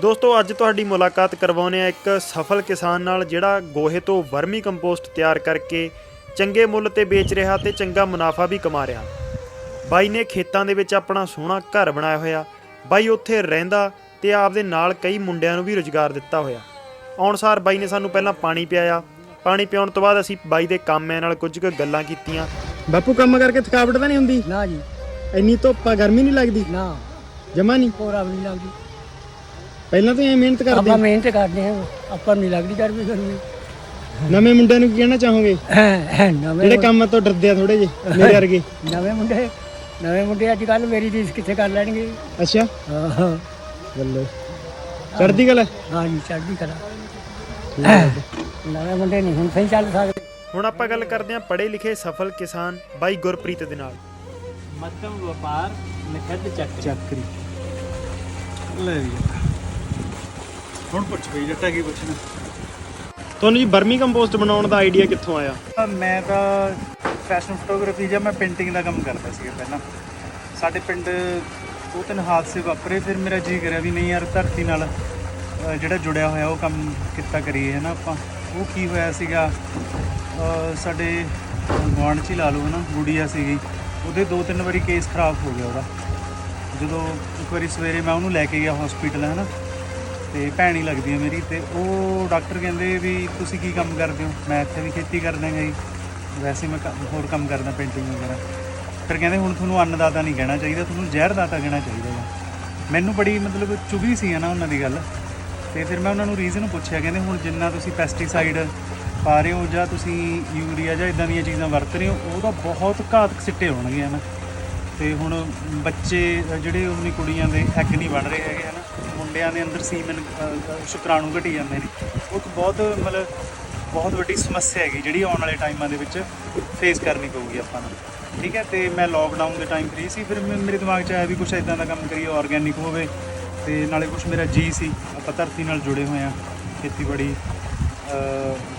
ਦੋਸਤੋ ਅੱਜ ਤੁਹਾਡੀ ਮੁਲਾਕਾਤ ਕਰਵਾਉਂਦੇ ਆ ਇੱਕ ਸਫਲ ਕਿਸਾਨ ਨਾਲ ਜਿਹੜਾ ਗੋਹੇ ਤੋਂ ਵਰਮੀ ਕੰਪੋਸਟ ਤਿਆਰ ਕਰਕੇ ਚੰਗੇ ਮੁੱਲ ਤੇ ਵੇਚ ਰਿਹਾ ਤੇ ਚੰਗਾ ਮੁਨਾਫਾ ਵੀ ਕਮਾ ਰਿਹਾ। ਬਾਈ ਨੇ ਖੇਤਾਂ ਦੇ ਵਿੱਚ ਆਪਣਾ ਸੋਹਣਾ ਘਰ ਬਣਾਇਆ ਹੋਇਆ। ਬਾਈ ਉੱਥੇ ਰਹਿੰਦਾ ਤੇ ਆਪਦੇ ਨਾਲ ਕਈ ਮੁੰਡਿਆਂ ਨੂੰ ਵੀ ਰੁਜ਼ਗਾਰ ਦਿੱਤਾ ਹੋਇਆ। ਆਉਣਸਾਰ ਬਾਈ ਨੇ ਸਾਨੂੰ ਪਹਿਲਾਂ ਪਾਣੀ ਪਿਆਇਆ। ਪਾਣੀ ਪਿਆਉਣ ਤੋਂ ਬਾਅਦ ਅਸੀਂ ਬਾਈ ਦੇ ਕੰਮਿਆਂ ਨਾਲ ਕੁਝ ਕੁ ਗੱਲਾਂ ਕੀਤੀਆਂ। ਬਾਪੂ ਕੰਮ ਕਰਕੇ ਥਕਾਵਟ ਤਾਂ ਨਹੀਂ ਹੁੰਦੀ? ਨਾ ਜੀ। ਇੰਨੀ ਧੁੱਪ ਆ ਗਰਮੀ ਨਹੀਂ ਲੱਗਦੀ? ਨਾ। ਜਮਾ ਨਹੀਂ? ਕੋਰਾ ਵੀ ਨਹੀਂ ਲੱਗਦੀ। ਪਹਿਲਾਂ ਤੋਂ ਐ ਮਿਹਨਤ ਕਰਦੇ ਆਪਾਂ ਮਿਹਨਤ ਕਰਦੇ ਹਾਂ। ਆਪਾਂ ਨਹੀਂ ਲੱਗਦੀ ਗਰਮੀ ਗਰਮੀ ਨਵੇਂ ਮੁੰਡਿਆਂ ਨੂੰ ਕੀ ਕਹਿਣਾ ਚਾਹੋਗੇ? ਨਵੇਂ ਜਿਹੜੇ ਕੰਮ ਤੋਂ ਡਰਦੇ ਆ ਥੋੜੇ ਜਿਹੇ ਮੇਰੇ ਵਰਗੇ। ਨਵੇਂ ਮੁੰਡੇ ਨਵੇਂ ਮੁੰਡੇ ਅੱਜ ਕੱਲ ਮੇਰੀ ਰੀਸ ਕਿੱਥੇ ਕਰ ਲੈਣਗੇ? ਅੱਛਾ। ਹਾਂ। ਬੱਲੇ। ਚੜਦੀ ਗੱਲ ਹੈ ਹਾਂ ਜੀ ਚੜ੍ਹਦੀ ਕਲਾ ਨਵੇਂ ਮੁੰਡੇ ਨਹੀਂ ਹੁਣ ਸਹੀ ਚੱਲ ਸਕਦੇ। ਹੁਣ ਆਪਾਂ ਗੱਲ ਕਰਦੇ ਹਾਂ ਪੜ੍ਹੇ ਲਿਖੇ ਸਫਲ ਕਿਸਾਨ ਬਾਈ ਗੁਰਪ੍ਰੀਤ ਦੇ ਨਾਲ। ਮੱਧਮ ਵਪਾਰ ਨਖਦ ਚੱਕ ਚੱਕਰੀ। ਲੈ ਵੀ ਹੁਣ ਪੁੱਛ ਬਈ ਜੱਟਾ ਕੀ ਪੁੱਛਣਾ? ਤੁਹਾਨੂੰ ਜੀ ਵਰਮੀ ਕੰਪੋਸਟ ਬਣਾਉਣ ਦਾ ਆਈਡੀਆ ਕਿੱਥੋਂ ਆਇਆ? ਮੈਂ ਤਾਂ ਫੈਸ਼ਨ ਫੋਟੋਗ੍ਰਾਫੀ ਜਾਂ ਮੈਂ ਪੇਂਟਿੰਗ ਦਾ ਕੰਮ ਕਰਦਾ ਸੀਗਾ ਪਹਿਲਾਂ। ਸਾਡੇ ਪਿੰਡ ਦੋ ਤਿੰਨ ਹਾਦਸੇ ਵਾਪਰੇ ਫਿਰ ਮੇਰਾ ਜੀ ਕਰਿਆ ਵੀ ਨਹੀਂ ਯਾਰ ਧਰਤੀ ਨਾਲ ਜਿਹੜਾ ਜੁੜਿਆ ਹੋਇਆ ਉਹ ਕੰਮ ਕਿੱਤਾ ਕਰੀਏ ਹੈ ਨਾ ਆਪਾਂ। ਉਹ ਕੀ ਹੋਇਆ ਸੀਗਾ ਸਾਡੇ ਗੁਆਂਢ 'ਚ ਹੀ ਲਾ ਲਓ ਨਾ ਗੁੜੀਆ ਸੀਗੀ। ਉਹਦੇ ਦੋ ਤਿੰਨ ਵਾਰੀ ਕੇਸ ਖਰਾਬ ਹੋ ਗਿਆ ਉਹਦਾ। ਜਦੋਂ ਇੱਕ ਵਾਰੀ ਸਵੇਰੇ ਮੈਂ ਉਹਨੂੰ ਲੈ ਕੇ ਗਿਆ ਹਸਪੀਟਲ ਹੈ ਨਾ ਤੇ ਭੈਣ ਹੀ ਲੱਗਦੀ ਹੈ ਮੇਰੀ ਤੇ ਉਹ ਡਾਕਟਰ ਕਹਿੰਦੇ ਵੀ ਤੁਸੀਂ ਕੀ ਕੰਮ ਕਰਦੇ ਹੋ? ਮੈਂ ਇੱਥੇ ਵੀ ਖੇਤੀ ਕਰਦਾ ਹਾਂ ਜੀ। ਵੈਸੇ ਮੈਂ ਕੰਮ- ਹੋਰ ਕੰਮ ਕਰਦਾ ਪੇਂਟਿੰਗ ਵਗੈਰਾ। ਫਿਰ ਕਹਿੰਦੇ ਹੁਣ ਤੁਹਾਨੂੰ ਅੰਨਦਾਤਾ ਨਹੀਂ ਕਹਿਣਾ ਚਾਹੀਦਾ ਤੁਹਾਨੂੰ ਜ਼ਹਿਰਦਾਤਾ ਕਹਿਣਾ ਚਾਹੀਦਾ ਹੈ। ਮੈਨੂੰ ਬੜੀ ਮਤਲਬ ਚੁਭੀ ਸੀ ਹੈ ਨਾ ਉਹਨਾਂ ਦੀ ਗੱਲ। ਤੇ ਫਿਰ ਮੈਂ ਉਹਨਾਂ ਨੂੰ ਰੀਜ਼ਨ ਪੁੱਛਿਆ ਕਹਿੰਦੇ ਹੁਣ ਜਿੰਨਾ ਤੁਸੀਂ ਪੈਸਟੀਸਾਈਡ ਪਾ ਰਹੇ ਹੋ ਜਾਂ ਤੁਸੀਂ ਯੂਰੀਆ ਜਾਂ ਇਦਾਂ ਦੀਆਂ ਚੀਜ਼ਾਂ ਵਰਤ ਰਹੇ ਹੋ ਉਹਦਾ ਬਹੁਤ ਘਾਤਕ ਸਿੱਟੇ ਹੋਣਗੇ ਹੈ ਨਾ। ਤੇ ਹੁਣ ਬੱਚੇ ਅ, ਜਿਹੜੇ ਉਹਨੀ ਕੁੜੀਆਂ ਦੇ ਐਗ ਨਹੀਂ ਬਣ ਰਹੇ ਹੈਗੇ ਹਨ ਮੁੰਡਿਆਂ ਦੇ ਅੰਦਰ ਸੀਮਨ ਅ, ਸ਼ੁਕਰਾਣੂ ਘਟੀ ਜਾਂਦੇ ਨੇ। ਉਹ ਇੱਕ ਬਹੁਤ ਮਤਲਬ ਬਹੁਤ ਵੱਡੀ ਸਮੱਸਿਆ ਹੈਗੀ ਜਿਹੜੀ ਆਉਣ ਵਾਲੇ ਟਾਈਮਾਂ ਦੇ ਵਿੱਚ ਫੇਸ ਕਰਨੀ ਪਊਗੀ ਆਪਾਂ ਨੂੰ। ਠੀਕ ਹੈ? ਤੇ ਮੈਂ ਲੋਕਡਾਊਨ ਦੇ ਟਾਈਮ ਫ੍ਰੀ ਸੀ ਫਿਰ ਮੇ- ਮੇਰੇ ਦਿਮਾਗ 'ਚ ਆਇਆ ਵੀ ਕੁਝ ਇਦਾਂ ਦਾ ਕੰਮ ਕਰੀਏ ਆਰਗੈਨਿਕ ਹੋਵੇ ਤੇ ਨਾਲੇ ਕੁਝ ਮੇਰਾ ਜੀ ਸੀ ਆਪਾਂ ਧਰਤੀ ਨਾਲ ਜੁੜੇ ਹੋਏ ਆ ਖੇਤੀਬਾੜੀ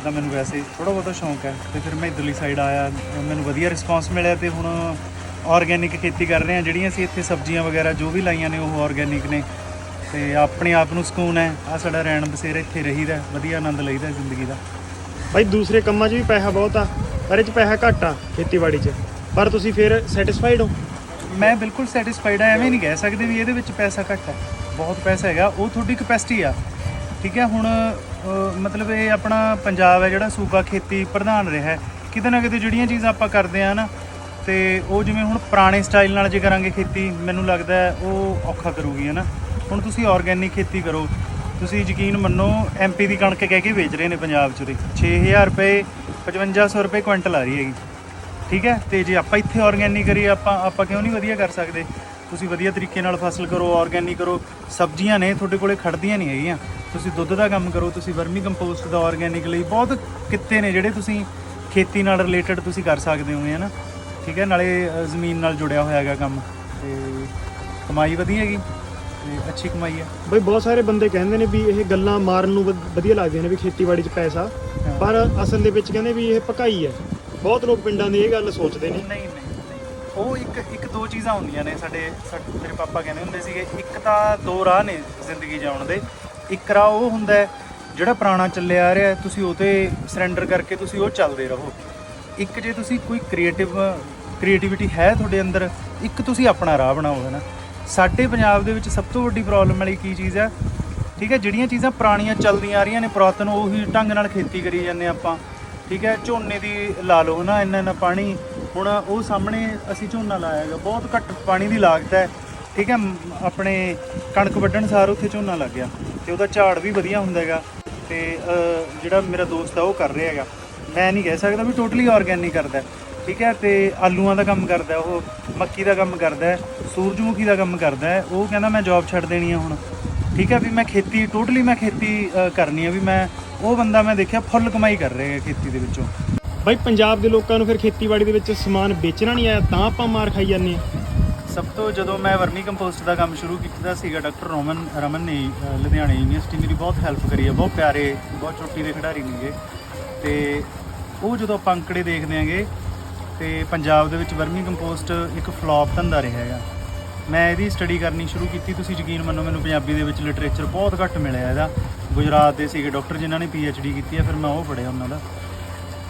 ਦਾ ਮੈਨੂੰ ਵੈਸੇ ਥੋੜਾ ਬਹੁਤਾ ਸ਼ੌਂਕ ਹੈ। ਤੇ ਫਿਰ ਮੈਂ ਇਧਰਲੀ ਸਾਈਡ ਆਇਆ ਮੈਨੂੰ ਵਧੀਆ ਰਿਸਪਾਂਸ ਮਿਲਿਆ ਤੇ ਹੁਣ ਆਰਗੈਨਿਕ ਖੇਤੀ ਕਰ ਰਹੇ ਹਾਂ। ਜਿਹੜੀਆਂ ਅਸੀਂ ਇੱਥੇ ਸਬਜ਼ੀਆਂ ਵਗੈਰਾ ਜੋ ਵੀ ਲਾਈਆਂ ਨੇ ਉਹ ਆਰਗੈਨਿਕ ਨੇ। ਤੇ ਆਪਣੇ ਆਪ ਨੂੰ ਸਕੂਨ ਹੈ। ਆ ਸਾਡਾ ਰੈਣ ਬਸੇਰਾ ਇੱਥੇ ਰਹੀਦਾ ਵਧੀਆ ਆਨੰਦ ਲਈਦਾ ਜ਼ਿੰਦਗੀ ਦਾ। ਬਾਈ ਦੂਸਰੇ ਕੰਮਾਂ 'ਚ ਵੀ ਪੈਸਾ ਬਹੁਤ ਆ ਪਰ ਇਹ 'ਚ ਪੈਸਾ ਘੱਟ ਆ ਖੇਤੀਬਾੜੀ 'ਚ। ਪਰ ਤੁਸੀਂ ਫਿਰ ਸੈਟੀਸਫਾਈਡ ਹੋ? ਮੈਂ ਬਿਲਕੁਲ ਸੈਟੀਸਫਾਈਡ ਆ ਐਵੇਂ ਨਹੀਂ ਕਹਿ ਸਕਦੇ ਵੀ ਇਹਦੇ ਵਿੱਚ ਪੈਸਾ ਘੱਟ ਹੈ ਬਹੁਤ ਪੈਸਾ ਹੈਗਾ ਉਹ ਤੁਹਾਡੀ ਕਪੈਸਿਟੀ ਆ। ਠੀਕ ਹੈ ਹੁਣ ਮਤਲਬ ਇਹ ਆਪਣਾ ਪੰਜਾਬ ਹੈ ਜਿਹੜਾ ਸੂਬਾ ਖੇਤੀ ਪ੍ਰਧਾਨ ਰਿਹਾ ਹੈ। ਕਿਤੇ ਨਾ ਕਿਤੇ ਜਿਹੜੀਆਂ ਚੀਜ਼ਾਂ ਆਪਾਂ ਕਰਦੇ ਆ ਨਾ ਤੇ ਉਹ ਜਿਵੇਂ ਹੁਣ ਪੁਰਾਣੇ ਸਟਾਈਲ ਨਾਲ ਜੇ ਕਰਾਂਗੇ ਖੇਤੀ ਮੈਨੂੰ ਲੱਗਦਾ ਉਹ ਔਖਾ ਕਰੂਗੀ ਹੈ ਨਾ? ਹੁਣ ਤੁਸੀਂ ਆਰਗੈਨਿਕ ਖੇਤੀ ਕਰੋ। ਤੁਸੀਂ ਯਕੀਨ ਮੰਨੋ ਐਮਪੀ ਦੀ ਕਣਕ ਕਹਿ ਕੇ ਵੇਚ ਰਹੇ ਨੇ ਪੰਜਾਬ 'ਚ ਉਰੇ। 6000 ਰੁਪਏ 5500 ਰੁਪਏ ਕੁਇੰਟਲ ਆ ਰਹੀ ਹੈਗੀ। ਠੀਕ ਹੈ? ਤੇ ਜੇ ਆਪਾਂ ਇੱਥੇ ਆਰਗੈਨਿਕ ਕਰੀਏ, ਆਪਾਂ ਆਪਾਂ ਕਿਉਂ ਨਹੀਂ ਵਧੀਆ ਕਰ ਸਕਦੇ? ਤੁਸੀਂ ਵਧੀਆ ਤਰੀਕੇ ਨਾਲ ਫਸਲ ਕਰੋ ਆਰਗੈਨਿਕ ਕਰੋ। ਸਬਜ਼ੀਆਂ ਨੇ, ਤੁਹਾਡੇ ਕੋਲੇ ਖੜਦੀਆਂ ਨਹੀਂ ਹੈਗੀਆਂ। ਤੁਸੀਂ ਦੁੱਧ ਦਾ ਕੰਮ ਕਰੋ, ਤੁਸੀਂ ਵਰਮੀ ਕੰਪੋਸਟ ਦਾ ਆਰਗੈਨਿਕ ਲਈ ਬਹੁਤ ਕਿੱਤੇ ਨੇ ਜਿਹੜੇ ਤੁਸੀਂ ਖੇਤੀ ਨਾਲ ਰਿਲੇਟਡ ਤੁਸੀਂ ਕਰ ਸਕਦੇ ਹੋ ਹੈ ਨਾ? ਠੀਕ ਹੈ? ਨਾਲੇ ਜ਼ਮੀਨ ਨਾਲ ਜੁੜਿਆ ਹੋਇਆ ਹੈਗਾ ਕੰਮ। ਤੇ ਕਮਾਈ ਵਧੀਆ ਹੈਗੀ। ਤੇ ਅੱਛੀ ਕਮਾਈ ਹੈ ਬਈ ਬਹੁਤ ਸਾਰੇ ਬੰਦੇ ਕਹਿੰਦੇ ਨੇ ਵੀ ਇਹ ਗੱਲਾਂ ਮਾਰਨ ਨੂੰ ਵਧ- ਵਧੀਆ ਲੱਗਦੀਆਂ ਨੇ ਵੀ ਖੇਤੀਬਾੜੀ 'ਚ ਪੈਸਾ। ਪਰ ਅਸਲ ਦੇ ਵਿੱਚ ਕਹਿੰਦੇ ਵੀ ਇਹ ਭਕਾਈ ਹੈ ਬਹੁਤ ਲੋਕ ਪਿੰਡਾਂ ਦੇ ਇਹ ਗੱਲ ਸੋਚਦੇ ਨੇ। ਨਹੀਂ ਨਹੀਂ ਨਹੀਂ। ਉਹ ਇੱਕ ਇੱਕ ਦੋ ਚੀਜ਼ਾਂ ਹੁੰਦੀਆਂ ਨੇ ਸਾਡੇ ਸਾਡੇ- ਮੇਰੇ ਪਾਪਾ ਕਹਿੰਦੇ ਹੁੰਦੇ ਸੀਗੇ ਇੱਕ ਤਾਂ ਦੋ ਰਾਹ ਨੇ ਜ਼ਿੰਦਗੀ ਜਿਉਣ ਦੇ। ਇੱਕ ਰਾਹ ਉਹ ਹੁੰਦਾ ਹੈ ਜਿਹੜਾ ਪੁਰਾਣਾ ਚੱਲਿਆ ਆ ਰਿਹਾ ਹੈ, ਤੁਸੀਂ ਉਹ ਤੇ ਸਰੈਂਡਰ ਕਰਕੇ ਤੁਸੀਂ ਉਹ ਚੱਲਦੇ ਰਹੋ। ਇੱਕ ਜੇ ਤੁਸੀਂ ਕੋਈ ਕ੍ਰੀਏਟਿਵ ਕ੍ਰੀਏਟੀਵਿਟੀ ਹੈ ਤੁਹਾਡੇ ਅੰਦਰ ਇੱਕ ਤੁਸੀਂ ਆਪਣਾ ਰਾਹ ਬਣਾਓ ਹੈ ਨਾ? ਸਾਡੇ ਪੰਜਾਬ ਦੇ ਵਿੱਚ ਸਭ ਤੋਂ ਵੱਡੀ ਪ੍ਰੋਬਲਮ ਵਾਲੀ ਕੀ ਚੀਜ਼ ਹੈ? ਠੀਕ ਹੈ, ਜਿਹੜੀਆਂ ਚੀਜ਼ਾਂ ਪੁਰਾਣੀਆਂ ਚੱਲਦੀਆਂ ਆ ਰਹੀਆਂ ਨੇ, ਪੁਰਾਤਨ, ਉਹੀ ਢੰਗ ਨਾਲ ਖੇਤੀ ਕਰੀ ਜਾਂਦੇ ਆਪਾਂ। ਠੀਕ ਹੈ, ਝੋਨੇ ਦੀ ਲਾ ਲਓ ਨਾ ਇੰਨਾ ਇੰਨਾ ਪਾਣੀ। ਹੁਣ ਉਹ ਸਾਹਮਣੇ ਅਸੀਂ ਝੋਨਾ ਲਾਇਆ ਹੈਗਾ, ਬਹੁਤ ਘੱਟ ਪਾਣੀ ਦੀ ਲਾਗਤ ਹੈ। ਠੀਕ ਹੈ, ਆਪਣੇ ਕਣਕ ਵੱਢਣ ਸਾਰ ਉੱਥੇ ਝੋਨਾ ਲੱਗ ਗਿਆ ਤੇ ਉਹਦਾ ਝਾੜ ਵੀ ਵਧੀਆ ਹੁੰਦਾ ਹੈਗਾ। ਤੇ ਜਿਹੜਾ ਮੇਰਾ ਦੋਸਤ ਆ, ਉਹ ਕਰ ਰਿਹਾ ਹੈਗਾ। ਮੈਂ ਨਹੀਂ ਕਹਿ ਸਕਦਾ ਵੀ ਟੋਟਲੀ ਆਰਗੈਨਿਕ ਕਰਦਾ। ਠੀਕ ਹੈ ਤੇ ਆਲੂਆਂ ਦਾ ਕੰਮ ਕਰਦਾ ਉਹ ਮੱਕੀ ਦਾ ਕੰਮ ਕਰਦਾ ਸੂਰਜਮੁਖੀ ਦਾ ਕੰਮ ਕਰਦਾ ਉਹ ਕਹਿੰਦਾ ਮੈਂ ਜੌਬ ਛੱਡ ਦੇਣੀ ਆ ਹੁਣ। ਠੀਕ ਹੈ ਵੀ ਮੈਂ ਖੇਤੀ ਟੋਟਲੀ ਮੈਂ ਖੇਤੀ ਕਰਨੀ ਆ ਵੀ ਮੈਂ ਉਹ ਬੰਦਾ ਮੈਂ ਦੇਖਿਆ ਫੁੱਲ ਕਮਾਈ ਕਰ ਰਿਹਾ ਹੈ ਖੇਤੀ ਦੇ ਵਿੱਚੋਂ। ਬਾਈ ਪੰਜਾਬ ਦੇ ਲੋਕਾਂ ਨੂੰ ਫਿਰ ਖੇਤੀਬਾੜੀ ਦੇ ਵਿੱਚ ਸਮਾਨ ਵੇਚਣਾ ਨਹੀਂ ਆਇਆ ਤਾਂ ਆਪਾਂ ਮਾਰ ਖਾਈ ਜਾਂਦੇ ਆ। ਸਭ ਤੋਂ ਜਦੋਂ ਮੈਂ ਵਰਮੀ ਕੰਪੋਸਟ ਦਾ ਕੰਮ ਸ਼ੁਰੂ ਕੀਤਾ ਸੀਗਾ ਡਾਕਟਰ ਰੋਮਨ ਰਮਨ ਨੇ ਲੁਧਿਆਣੇ ਯੂਨੀਵਰਸਿਟੀ ਮੇਰੀ ਬਹੁਤ ਹੈਲਪ ਕਰੀ ਹੈ ਬਹੁਤ ਪਿਆਰੇ ਬਹੁਤ ਚੋਟੀ ਦੇ ਖਿਡਾਰੀ ਨੇਗੇ। ਤੇ ਉਹ ਜਦੋਂ ਆਪਾਂ ਅੰਕੜੇ ਦੇਖਦੇ ਆਂਗੇ ਤੇ ਪੰਜਾਬ ਦੇ ਵਿੱਚ ਵਰਮੀ ਕੰਪੋਸਟ ਇੱਕ ਫਲॉप ਧੰਦਾ ਰਿਹਾ ਹੈਗਾ ਮੈਂ ਇਹਦੀ ਸਟੱਡੀ ਕਰਨੀ ਸ਼ੁਰੂ ਕੀਤੀ, ਤੁਸੀਂ ਯਕੀਨ ਮੰਨੋ ਮੈਨੂੰ ਪੰਜਾਬੀ ਦੇ ਵਿੱਚ ਲਿਟਰੇਚਰ ਬਹੁਤ ਘੱਟ ਮਿਲਿਆ ਇਹਦਾ। ਗੁਜਰਾਤ ਦੇ ਸੀਗੇ ਡਾਕਟਰ ਜਿਨ੍ਹਾਂ ਨੇ ਡੀ ਕੀਤੀ ਹੈ ਫਿਰ ਮੈਂ ਉਹ ਪੜ੍ਹਿਆ ਉਹਨਾਂ ਦਾ।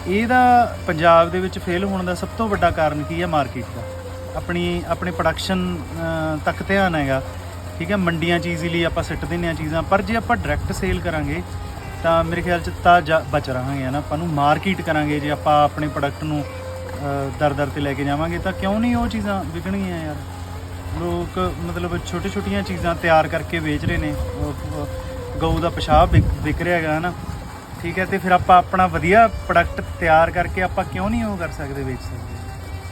ਇਹਦਾ ਪੰਜਾਬ ਦੇ ਵਿੱਚ ਫੇਲ ਹੋਣ ਦਾ ਸਭ ਤੋਂ ਵੱਡਾ ਕਾਰਨ ਕੀ ਹੈ ਮਾਰਕੀਟ ਦਾ? ਆਪਣੀ, ਆਪਣੇ ਪ੍ਰੋਡਕਸ਼ਨ ਤੱਕ ਧਿਆਨ ਹੈਗਾ। ਠੀਕ ਹੈ ਮੰਡੀਆਂ 'ਚ ਈਜ਼ੀਲੀ ਆਪਾਂ ਸਿੱਟ ਦਿੰਦੇ ਆ ਚੀਜ਼ਾਂ, ਪਰ ਜੇ ਆਪਾਂ ਡਾਇਰੈਕਟ ਸੇਲ ਕਰਾਂਗੇ, ਤਾਂ ਮੇਰੇ ਖਿਆਲ 'ਚ ਤਾਂ ਬਚ ਰਹਾਂਗੇ ਹੈ ਨਾ ਆਪਾਂ ਨੂੰ ਮਾਰਕੀਟ ਕਰਾਂਗੇ, ਜੇ ਆਪਾਂ ਆਪਣੇ ਪ੍ਰੋਡਕਟ ਨੂੰ ਦਰ ਦਰ ਤੇ ਲੈ ਕੇ ਜਾਵਾਂਗੇ ਤਾਂ ਕਿਉਂ ਨਹੀਂ ਉਹ ਚੀਜ਼ਾਂ ਵਿਕਣਗੀਆਂ ਯਾਰ? ਲੋਕ ਮਤਲਬ ਛੋਟੇ ਛੋਟੀਆਂ ਚੀਜ਼ਾਂ ਤਿਆਰ ਕਰਕੇ ਵੇਚ ਰਹੇ ਨੇ। ਗਊ ਦਾ ਪਿਸ਼ਾਬ ਵਿਕ ਰਿਹਾ ਹੈਗਾ ਨਾ ਠੀਕ ਹੈ ਤੇ ਫਿਰ ਆਪਾਂ ਆਪਣਾ ਵਧੀਆ ਪ੍ਰੋਡਕਟ ਤਿਆਰ ਕਰਕੇ ਆਪਾਂ ਕਿਉਂ ਨਹੀਂ ਉਹ ਕਰ ਸਕਦੇ ਵੇਚ ਸਕਦੇ?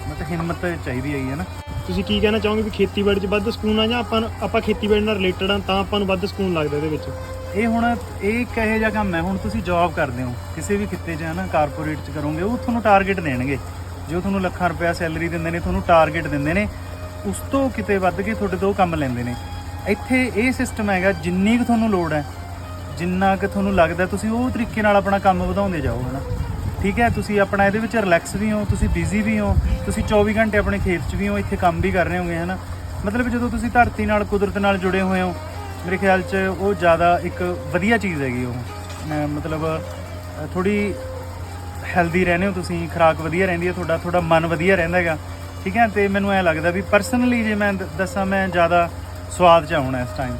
ਮਤਲਬ ਹਿੰਮਤ ਚਾਹੀਦੀ ਹੈ ਨਾ ਤੁਸੀਂ ਕੀ ਕਹਿਣਾ ਚਾਹੋਗੇ ਵੀ ਖੇਤੀਬਾੜੀ 'ਚ ਵੱਧ ਸਕੂਨ ਆ ਜਾਂ ਆਪਾਂ ਆਪਾਂ ਖੇਤੀਬਾੜੀ ਨਾਲ ਰਿਲੇਟਡ ਆ ਤਾਂ ਆਪਾਂ ਨੂੰ ਵੱਧ ਸਕੂਨ ਲੱਗਦਾ ਇਹਦੇ ਵਿੱਚ? ਇਹ ਹੁਣ ਇਹ ਇੱਕ ਇਹੋ ਜਿਹਾ ਕੰਮ ਹੈ ਹੁਣ ਤੁਸੀਂ ਜੌਬ ਕਰਦੇ ਹੋ ਕਿਸੇ ਵੀ ਕਿੱਤੇ 'ਚ ਹੈ ਨਾ ਕਾਰਪੋਰੇਟ 'ਚ ਕਰੋਗੇ ਉਹ ਤੁਹਾਨੂੰ ਟਾਰਗੇਟ ਦੇਣਗੇ। ਜੋ ਤੁਹਾਨੂੰ ਲੱਖਾਂ ਰੁਪਇਆ ਸੈਲਰੀ ਦਿੰਦੇ ਨੇ, ਤੁਹਾਨੂੰ ਟਾਰਗੇਟ ਦਿੰਦੇ ਨੇ, ਉਸ ਤੋਂ ਕਿਤੇ ਵੱਧ ਕੇ ਤੁਹਾਡੇ ਤੋਂ ਉਹ ਕੰਮ ਲੈਂਦੇ ਨੇ। ਇੱਥੇ ਇਹ ਸਿਸਟਮ ਹੈਗਾ, ਜਿੰਨੀ ਕੁ ਤੁਹਾਨੂੰ ਲੋੜ ਹੈ, ਜਿੰਨਾ ਕਿ ਤੁਹਾਨੂੰ ਲੱਗਦਾ ਤੁਸੀਂ ਉਹ ਤਰੀਕੇ ਨਾਲ ਆਪਣਾ ਕੰਮ ਵਧਾਉਂਦੇ ਜਾਓ, ਹਨਾ। ਠੀਕ ਹੈ, ਤੁਸੀਂ ਆਪਣਾ ਇਹਦੇ ਵਿੱਚ ਰਿਲੈਕਸ ਵੀ ਹੋ, ਤੁਸੀਂ ਬਿਜ਼ੀ ਵੀ ਹੋ, ਤੁਸੀਂ 24 ਘੰਟੇ ਆਪਣੇ ਖੇਤ 'ਚ ਵੀ ਹੋ, ਇੱਥੇ ਕੰਮ ਵੀ ਕਰ ਰਹੇ ਹੋਗੇ, ਹਨਾ। ਮਤਲਬ ਜਦੋਂ ਤੁਸੀਂ ਧਰਤੀ ਨਾਲ, ਕੁਦਰਤ ਨਾਲ ਜੁੜੇ ਹੋਏ ਹੋ, ਮੇਰੇ ਖਿਆਲ 'ਚ ਉਹ ਜ਼ਿਆਦਾ ਇੱਕ ਵਧੀਆ ਚੀਜ਼ ਹੈਗੀ ਉਹ। ਮਤਲਬ ਥੋੜੀ ਹੈਲਦੀ ਰਹਿੰਦੇ ਹੋ ਤੁਸੀਂ ਖੁਰਾਕ ਵਧੀਆ ਰਹਿੰਦੀ ਹੈ ਤੁਹਾਡਾ ਤੁਹਾਡਾ ਮਨ ਵਧੀਆ ਰਹਿੰਦਾ ਹੈਗਾ। ਠੀਕ ਹੈ ਤੇ ਮੈਨੂੰ ਐ ਲੱਗਦਾ ਵੀ ਪਰਸਨਲੀ ਜੇ ਮੈਂ ਦੱਸਾਂ ਮੈਂ ਜ਼ਿਆਦਾ ਸਵਾਦ ਚ ਆਉਣਾ ਇਸ ਟਾਈਮ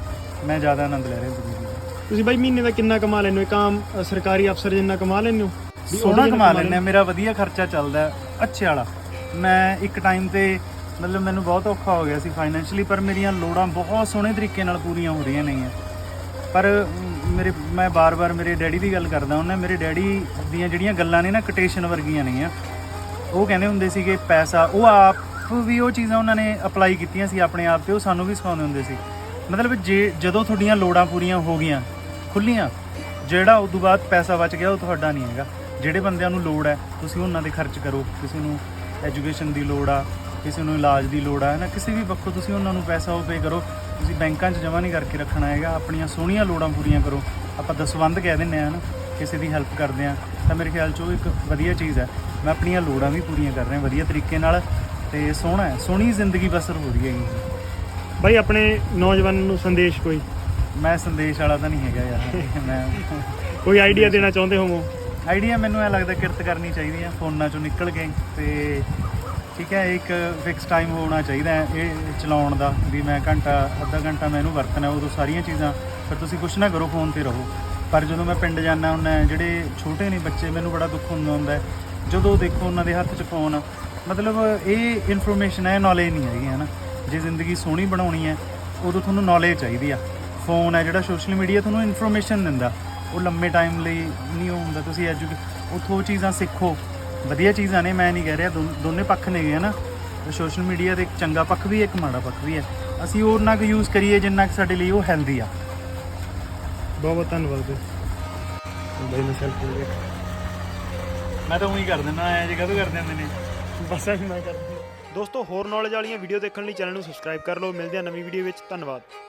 ਮੈਂ ਜ਼ਿਆਦਾ ਆਨੰਦ ਲੈ ਰਿਹਾ ਜ਼ਿੰਦਗੀ ਦਾ ਤੁਸੀਂ ਬਾਈ ਮਹੀਨੇ ਦਾ ਕਿੰਨਾ ਕਮਾ ਲੈਂਦੇ ਹੋ? ਇੱਕ ਆਮ ਸਰਕਾਰੀ ਅਫਸਰ ਜਿੰਨਾ ਕਮਾ ਲੈਂਦੇ ਹੋ? ਸੋਹਣਾ ਕਮਾ ਲੈਂਦੇ ਮੇਰਾ ਵਧੀਆ ਖਰਚਾ ਚੱਲਦਾ ਅੱਛੇ ਵਾਲਾ। ਮੈਂ ਇੱਕ ਟਾਈਮ ਤੇ ਮਤਲਬ ਮੈਨੂੰ ਬਹੁਤ ਔਖਾ ਹੋ ਗਿਆ ਸੀ ਫਾਈਨੈਂਸ਼ੀਅਲੀ ਪਰ ਮੇਰੀਆਂ ਲੋੜਾਂ ਬਹੁਤ ਸੋਹਣੇ ਤਰੀਕੇ ਨਾਲ ਪੂਰੀਆਂ ਹੋ ਰਹੀਆਂ ਨੇਗੀਆਂ। ਪਰ ਮੇਰੇ ਮੈਂ ਬਾਰ-ਬਾਰ ਮੇਰੇ ਡੈਡੀ ਦੀ ਗੱਲ ਕਰਦਾ ਹੁੰਦਾ, ਮੇਰੇ ਡੈਡੀ ਦੀਆਂ ਜਿਹੜੀਆਂ ਗੱਲਾਂ ਨੇ ਨਾ ਕਟੇਸ਼ਨ ਵਰਗੀਆਂ ਨੇਗੀਆਂ, ਉਹ ਕਹਿੰਦੇ ਹੁੰਦੇ ਸੀਗੇ ਪੈਸਾ, ਉਹ ਆਪ ਵੀ ਉਹ ਚੀਜ਼ਾਂ ਉਹਨਾਂ ਨੇ ਅਪਲਾਈ ਕੀਤੀਆਂ ਸੀ ਆਪਣੇ ਆਪ ਤੇ, ਉਹ ਸਾਨੂੰ ਵੀ ਸਿਖਾਉਂਦੇ ਹੁੰਦੇ ਸੀ। ਮਤਲਬ ਜੇ, ਜਦੋਂ ਤੁਹਾਡੀਆਂ ਲੋੜਾਂ ਪੂਰੀਆਂ ਹੋ ਗਈਆਂ, ਖੁੱਲੀਆਂ, ਜਿਹੜਾ ਉਸ ਤੋਂ ਬਾਅਦ ਪੈਸਾ ਬਚ ਗਿਆ, ਉਹ ਤੁਹਾਡਾ ਨਹੀਂ ਹੈਗਾ। ਜਿਹੜੇ ਬੰਦਿਆਂ ਨੂੰ ਲੋੜ ਹੈ, ਤੁਸੀਂ ਉਹਨਾਂ ਦੇ ਖਰਚ ਕਰੋ, ਕਿਸੇ ਨੂੰ ਐਜੂਕੇਸ਼ਨ ਦੀ ਲੋੜ ਆ, ਕਿਸੇ ਨੂੰ ਇਲਾਜ ਦੀ ਲੋੜ ਆ, ਹੈ ਨਾ, ਕਿਸੇ ਵੀ ਪੱਖੋਂ ਤੁਸੀਂ ਉਹਨਾਂ ਨੂੰ ਪੈਸਾ ਉਹ ਪੇ ਕਰੋ। ਤੁਸੀਂ ਬੈਂਕਾਂ 'ਚ ਜਮ੍ਹਾਂ ਨਹੀਂ ਕਰਕੇ ਰੱਖਣਾ ਹੈਗਾ ਆਪਣੀਆਂ ਸੋਹਣੀਆਂ ਲੋੜਾਂ ਪੂਰੀਆਂ ਕਰੋ। ਆਪਾਂ ਦਸਵੰਧ ਕਹਿ ਦਿੰਦੇ ਆ ਨਾ ਕਿਸੇ ਦੀ ਹੈਲਪ ਕਰਦੇ ਆ ਤਾਂ ਮੇਰੇ ਖਿਆਲ 'ਚ ਉਹ ਇੱਕ ਵਧੀਆ ਚੀਜ਼ ਹੈ। ਮੈਂ ਆਪਣੀਆਂ ਲੋੜਾਂ ਵੀ ਪੂਰੀਆਂ ਕਰ ਰਿਹਾ ਵਧੀਆ ਤਰੀਕੇ ਨਾਲ ਤੇ ਸੋਹਣਾ ਹੈ ਸੋਹਣੀ ਜ਼ਿੰਦਗੀ ਬਸਰ ਹੋ ਰਹੀ ਹੈਗੀ ਬਾਈ ਆਪਣੇ ਨੌਜਵਾਨਾਂ ਨੂੰ ਸੰਦੇਸ਼ ਕੋਈ? ਮੈਂ ਸੰਦੇਸ਼ ਵਾਲਾ ਤਾਂ ਨਹੀਂ ਹੈਗਾ ਯਾਰ ਮੈਂ ਕੋਈ ਆਈਡੀਆ ਦੇਣਾ ਚਾਹੁੰਦੇ ਹੋਵੋ? ਆਈਡੀਆ ਮੈਨੂੰ ਐ ਲੱਗਦਾ ਕਿਰਤ ਕਰਨੀ ਚਾਹੀਦੀ ਹੈ ਫੋਨਾਂ ਚੋਂ ਨਿਕਲ ਕੇ ਤੇ ਠੀਕ ਹੈ, ਇੱਕ ਫਿਕਸ ਟਾਈਮ ਹੋਣਾ ਚਾਹੀਦਾ ਹੈ, ਇਹ ਚਲਾਉਣ ਦਾ, ਵੀ ਮੈਂ ਘੰਟਾ, ਅੱਧਾ ਘੰਟਾ ਮੈਂ ਇਹਨੂੰ ਵਰਤਣਾ, ਉਦੋਂ ਸਾਰੀਆਂ ਚੀਜ਼ਾਂ, ਫਿਰ ਤੁਸੀਂ ਕੁਛ ਨਾ ਕਰੋ ਫੋਨ ਤੇ ਰਹੋ। ਪਰ ਜਦੋਂ ਮੈਂ ਪਿੰਡ ਜਾਂਦਾ ਹੁੰਦਾ ਜਿਹੜੇ ਛੋਟੇ ਨੇ ਬੱਚੇ, ਮੈਨੂੰ ਬੜਾ ਦੁੱਖ ਹੁੰਦਾ ਹੁੰਦਾ ਹੈ। ਜਦੋਂ ਦੇਖੋ ਉਹਨਾਂ ਦੇ ਹੱਥ 'ਚ ਫੋਨ ਮਤਲਬ ਇਹ ਇਨਫੋਰਮੇਸ਼ਨ ਹੈ ਨੌਲੇਜ ਨਹੀਂ ਹੈਗੀ ਹੈ ਨਾ ਜੇ ਜ਼ਿੰਦਗੀ ਸੋਹਣੀ ਬਣਾਉਣੀ ਹੈ, ਉਦੋਂ ਤੁਹਾਨੂੰ ਨੌਲੇਜ ਚਾਹੀਦੀ ਆ। ਫੋਨ ਹੈ ਜਿਹੜਾ ਸੋਸ਼ਲ ਮੀਡੀਆ ਤੁਹਾਨੂੰ ਇਨਫੋਰਮੇਸ਼ਨ ਦਿੰਦਾ। ਉਹ ਲੰਮੇ ਟਾਈਮ ਲਈ ਨਹੀਂ ਉਹ ਹੁੰਦਾ, ਤੁਸੀਂ ਐਜੂਕੇ ਉੱਥੋਂ ਉਹ ਚੀਜ਼ਾਂ ਸਿੱਖੋ। ਵਧੀਆ ਚੀਜ਼ਾਂ ਨੇ ਮੈਂ ਨਹੀਂ ਕਹਿ ਰਿਹਾ ਦੋਨ- ਦੋਨੇ ਪੱਖ ਨੇਗੇ ਹਨਾ ਸੋਸ਼ਲ ਮੀਡੀਆ ਦੇ ਇੱਕ ਚੰਗਾ ਪੱਖ ਵੀ ਹੈ ਇੱਕ ਮਾੜਾ ਪੱਖ ਵੀ ਹੈ। ਅਸੀਂ ਉਹਨਾਂ ਕੁ ਯੂਜ਼ ਕਰੀਏ ਜਿੰਨਾ ਕੁ ਸਾਡੇ ਲਈ ਉਹ ਹੈਲਦੀ ਆ। ਬਹੁਤ ਬਹੁਤ ਧੰਨਵਾਦ ਬਾਈ ਮੈਂ ਸੈਲਫੀ ਲੈ ਮੈਂ ਤਾਂ ਉਹੀ ਕਰ ਦਿੰਦਾ ਐ ਜੇ ਕਦੋਂ ਕਰਦੇ ਹੁੰਦੇ ਨੇ। ਬਸ ਐਂ ਮੈਂ ਕਰਦਾ। ਦੋਸਤੋ ਹੋਰ ਨੌਲੇਜ ਵਾਲੀਆਂ ਵੀਡੀਓ ਦੇਖਣ ਲਈ ਚੈਨਲ ਨੂੰ ਸਬਸਕ੍ਰਾਈਬ ਕਰ ਲਓ। ਮਿਲਦੇ ਹਾਂ ਨਵੀਂ ਵੀਡੀਓ ਵਿੱਚ। ਧੰਨਵਾਦ।